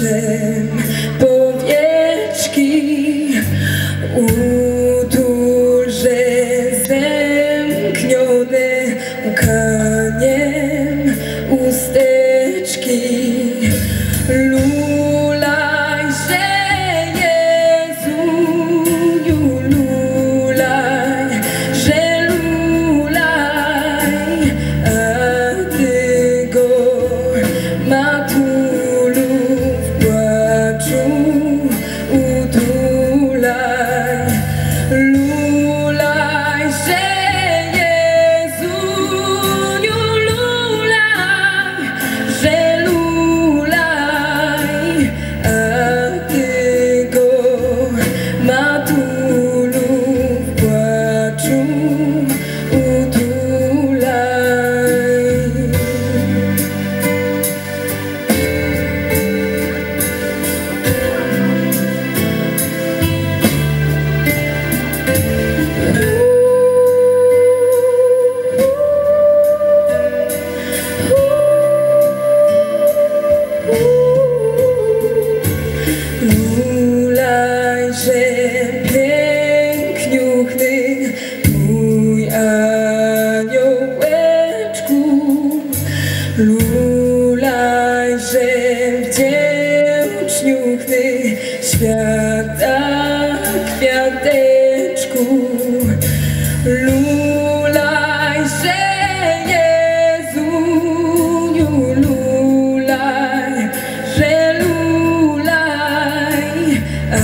pretend. że piękniuchny mój aniołeczku lulaj, że wdzięczniuchny świata kwiateczku lulaj, że Jezuniu lulaj, że lulaj, a